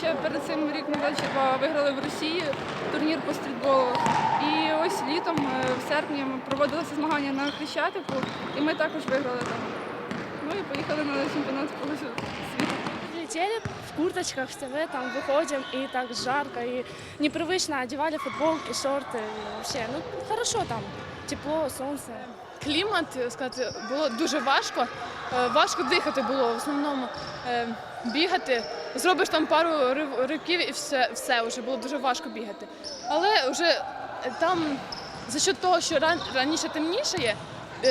ще перед цим рік назад чи два виграли в Росії турнір по стрітболу. І ось літом, е, в серпні, проводилися змагання на Хрещатику, і ми також виграли там. Ну і поїхали на чемпіонат по світу. Летели в курточках, в ТВ, там выходим, и так жарко, и непривычно одевали футболки, шорты, и вообще, ну, хорошо там, тепло, солнце. клімат е, сказати було дуже важко. Е, Важко дихати було в основному е, бігати. Зробиш там пару рив- ривків і все, все вже було дуже важко бігати. Але вже там за счет того, що ран, раніше темніше є,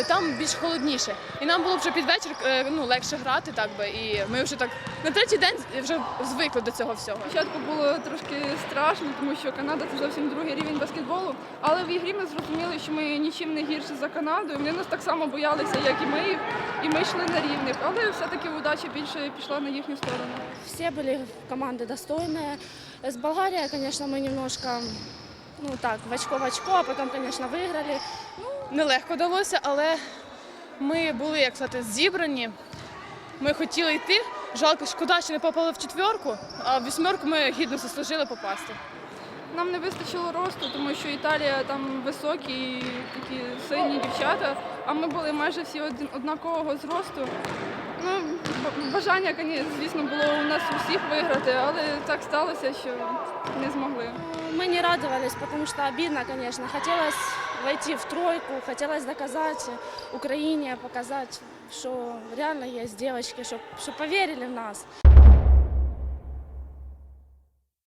там більш холодніше. І нам було вже під вечір е, ну, легше грати, так би. І ми вже так на третій день вже звикли до цього всього. Спочатку було трошки страшно, тому що Канада це зовсім другий рівень баскетболу. Але в ігрі ми зрозуміли, що ми нічим не гірше за Канаду. і Вони нас так само боялися, як і ми їх, і ми йшли на рівних. Але все-таки удача більше пішла на їхню сторону. Все были команды достойные. С Болгарией, конечно, мы немножко, ну так, в очко в очко, а потом, конечно, выиграли. нелегко далося, але ми були, як сказати, зібрані. Ми хотіли йти. Жалко, шкода, що не попали в четверку, а в вісьмерку ми гідно заслужили попасти. Нам не вистачило росту, тому що Італія там високі, і такі сильні дівчата, а ми були майже всі один- однакового зросту. Бажання, звісно, було у нас у всіх виграти, але так сталося, що не змогли. Ми не радувалися, тому що обидно, звісно. Хотілося войти в тройку, хотілося доказати Україні, показати, що реально є дівчатки, щоб, щоб повірили в нас.